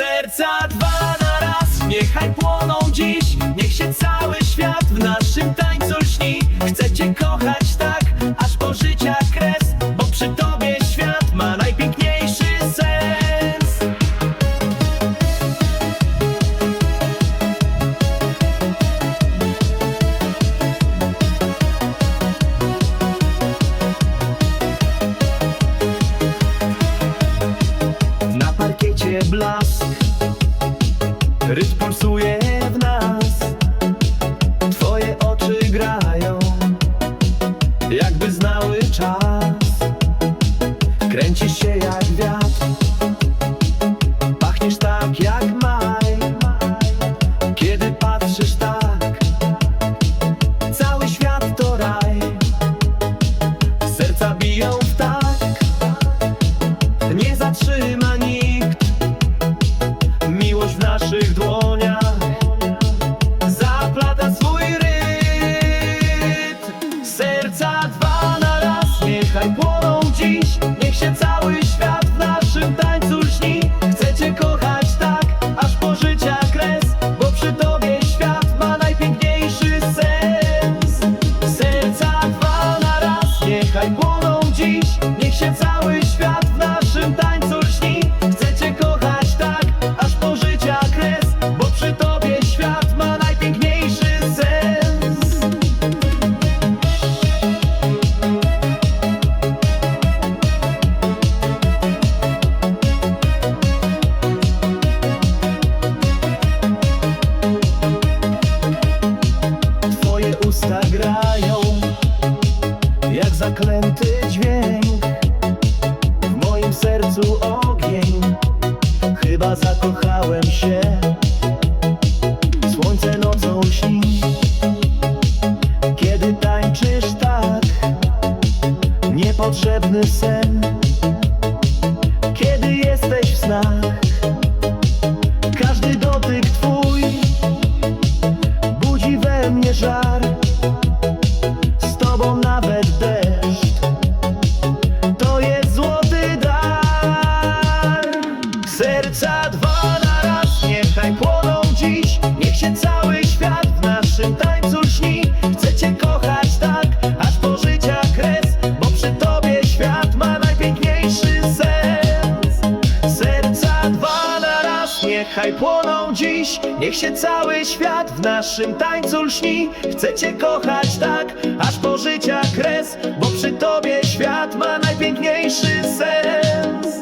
Serca dwa na raz, niechaj płoną dziś Niech się cały świat w naszym tańcu lśni. Chcę cię kochać tak, Rytm pulsuje w nas. Twoje oczy grają Jakby znały czas. Kręcisz się jak Serca dwa usta grają jak zaklęty dźwięk. W moim sercu ogień Chyba zakochałem się. Słońce nocą śni Kiedy tańczysz tak Niepotrzebny sen. Kiedy jesteś w snach świat ma najpiękniejszy sens. Serca dwa na raz Niechaj płoną dziś. Niech się cały świat w naszym tańcu lśni. Chcę cię kochać tak Aż po życia kres Bo przy tobie świat ma najpiękniejszy sens